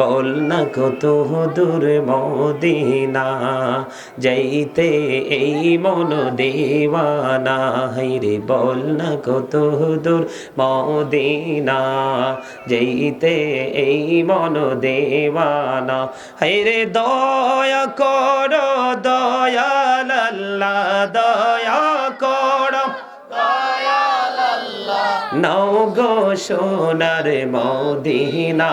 বল না কত দূর মদিনা যাইতে এই মন দেওয়ানা হাইরে বল না কত দূর মদিনা যাইতে এই মন দেওয়ানা হাইরে দয়া কর দয়াল আল্লাহ দয়া কর। নও গো সোনার মদিনা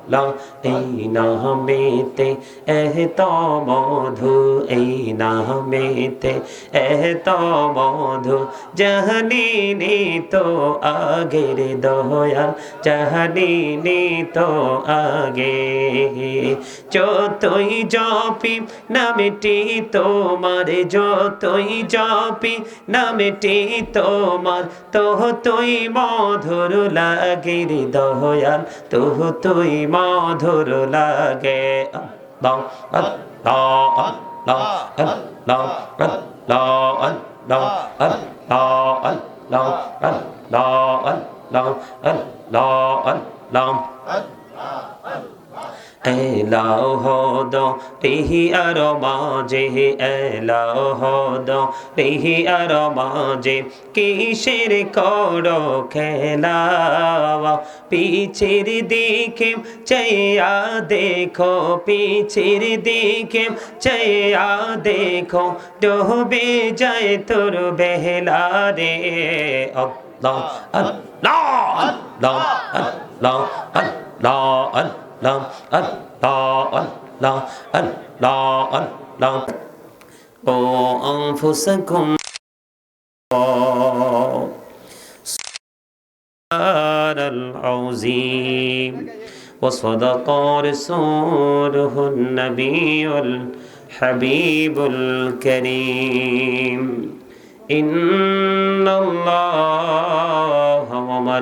Allah, এই নামেতে এত মধু এই নামেতে এত মধু জাহানিনি তো আগের দয়াল জাহানিনি তো আগে। যতই জপি নামেটি তোমার যতই জপি নামেটি তোমার তো তুই মধুর লাগে দয়াল তো তুই মধুর লাগে লম লম লম এলাও হদ রিহি আর মাঝে এলাও হদ রিহি আর মাঝে, কিসের কর খেলাওয়া পিছের দিকে চাইয়া দেখো, পিছের দিকে চাইয়া দেখো, ডোবে যায় তোর বেহলা রে। আল্লাহ আল্লাহ আল্লাহ আল্লাহ আল্লাহ আল্লাহ لام ال لا ال لا ال لا ال لا. قوا أنفسكم. سبحان العظيم. وصدق رسوله النبي الحبيب الكريم. إن الله وملائكته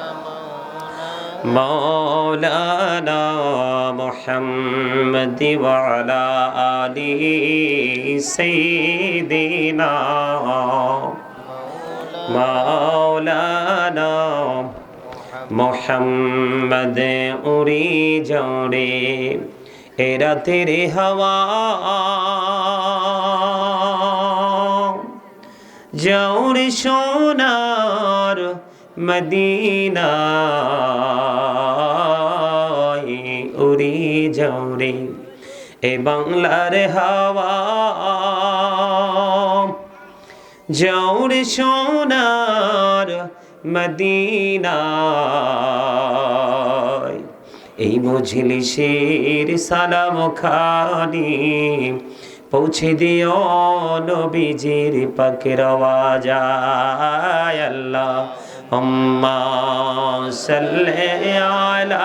مولانا محمد وعلى آله سيدنا مولانا মোহাম্মদ উড়ি জড়ে এরা তেরে হাওয়া জৌরে সোনার মদিনা উড়ি জৌরে এ বাংলার হাওয়া। জৌরে সোনার মদিনা এই মজলিসের সালাম খানি পৌঁছে দিও নবীজির পাকের আওয়াজায় আল্লাহ। اللهم صل على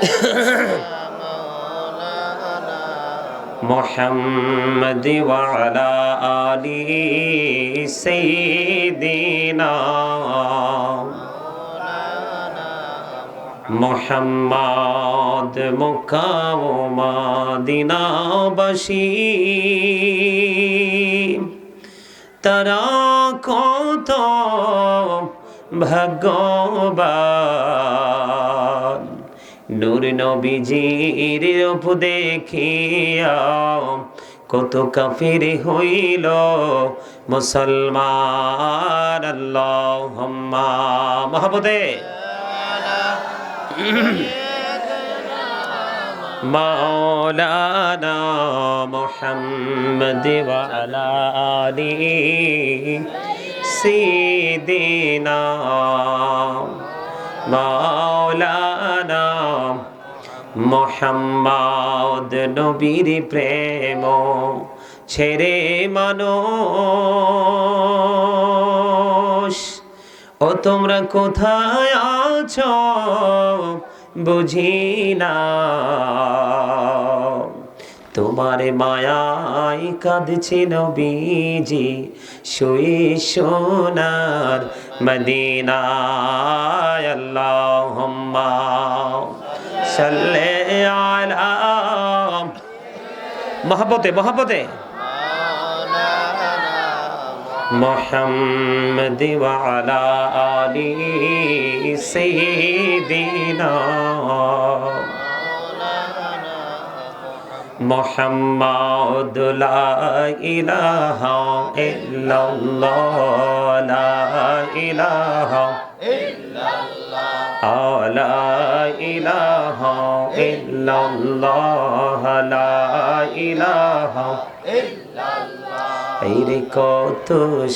محمد وعلى آله سيدنا محمد مقامدنا بشير. تراكم মতো নূর নবীজির রূপ দেখিয়া কত কাফির হইল। মুসলমান আল্লাহ মহাবদে মাওলানা মোহাম্মদ আলা আলী। سيدنا مولانا মোহাম্মদ নবীর প্রেম ছেড়ে মানুষ ও তোমরা কোথায় আছো বুঝি না তোমার মায়াই কাঁদছে নবীজি শুয়ে সোনার মদিনায় আল্লাহুম্মা সাল্লি আলা মহাব্বতে মহাব্বতে محمد وعلى آل سيدنا মোহাম্মদ ইলাহ ইলাহ লা ইলাহ ইল্লাল্লাহ লা ইলাহ ইল্লাল্লাহ রে কত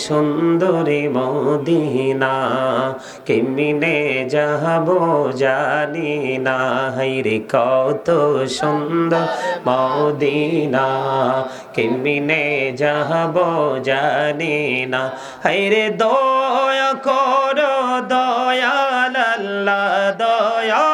সুন্দরী মদিনা, কেমিনে যাব জানি না। রে কত সুন্দর মদিনা, কেমিনে যাব জানি না। রে দয়া কর, দয়াল আল্লাহ, দয়া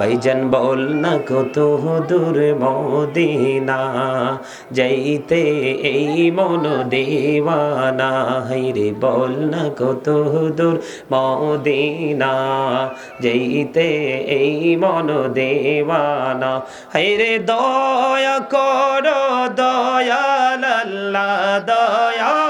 ভাইজান বল না কত দূর মদিনা। যাইতে এই মন দেওয়ানা হাইরে বল না কত দূর মদিনা। যাইতে এই মন দেওয়ানা হাইরে দয়া করো, দয়াল আল্লাহ, দয়া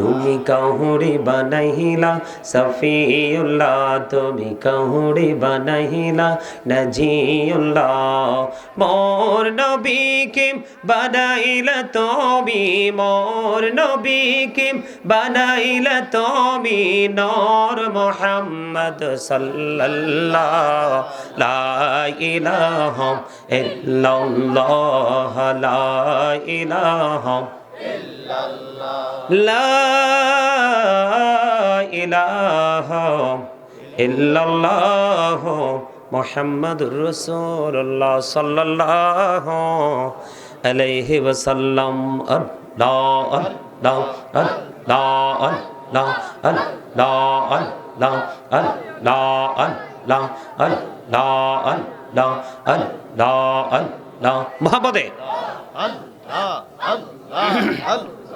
তুমি কাহুরি বানাইলা, সফিউল্লাহ, তুমি কাহুরি বানাইলা, নজিউল্লাহ। মোর নবীকে বানাইলা তুমি, মোর নবীকে বানাইলা তুমি, নর মোহাম্মদ সাল্লাল্লাহ। লা ইলাহা ইল্লাল্লাহ, লা ইলাহা لا ইহ মোহাম্মদুর রসুল্লাহ সাল্লাহ আলাইহি ওয়াসাল্লাম আল্লাহ আল্লাহ আল্লাহ আল্লাহ আল্লাহ আল্লাহ আল্লাহ আল্লাহ আল্লাহ আল্লাহ আল্লাহ আল্লাহ মোহাম্মদে আল্লাহ আল্লাহ আল্লাহ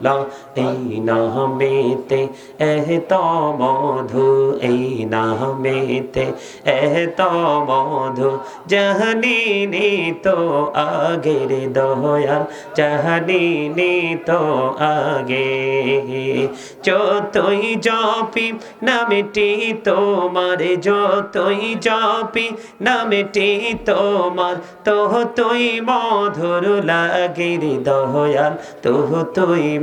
Allah, এই নামেতে এত মধু এই নামেতে এত মধু জাহানিনি তো আগের দয়াল জাহানিনি তো আগে যতই জপি নামটি তোমার যতই জপি নামটি তোমার তো তুই মধুর লাগে দয়াল তো তুই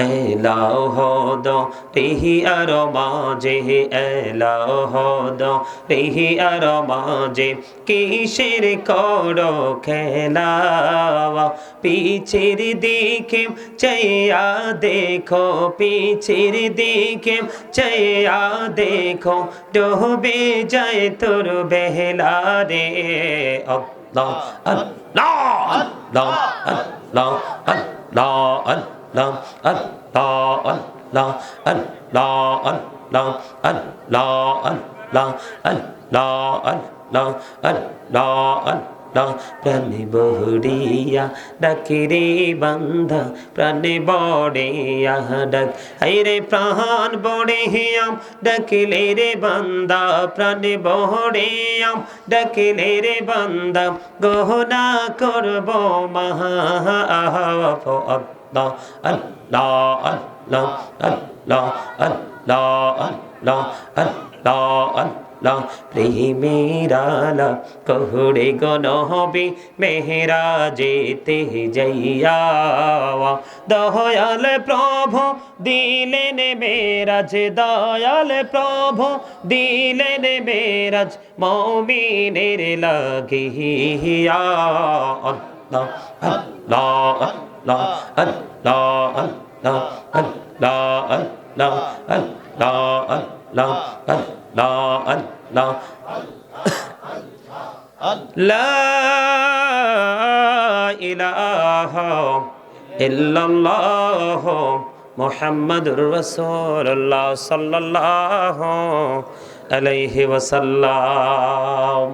এলাও হদ রিহি আর বাজে এলাও হদ রিহি আর বাজে কিসের কর খেলা পিছের দিকে চেয়া দেখো পিছের দিকে চেয়া দেখো ডোবে যায় তোর বেহলা রে Allah, Allah, Allah, Allah, Allah, Allah. আল্লাহ আল্লাহ আল্লাহ আল্লাহ আল্লাহ আল্লাহ আল্লাহ আল্লাহ আল্লাহ আল্লাহ আল্লাহ প্রাণে বহরিয়া ডাকে রে বান্ধা প্রাণে বড়িয়া ডাক রে প্রাণ বড়িয়াম ডাকিলে রে বান্দা প্রাণে বহরিয়াম ডাকিলে রে বান্দা গহনা করব মহা আল্লাহ আল্লাহ আল্লাহ আল্লাহ আল্লাহ আল্লাহ আল্লাহ আল্লাহ প্রেমেরালা কহুরে গনহবি মেহরা যেতে যাইয়া দয়াল প্রভু দিলেন মেরাজ দয়াল প্রভু দিলেন মেরাজ মমিনের লাগিয়া لا أن لا أن لا أن لا أن لا أن لا أن لا أن لا أن لا لا إله إلا الله محمد رسول الله صلى الله عليه وسلم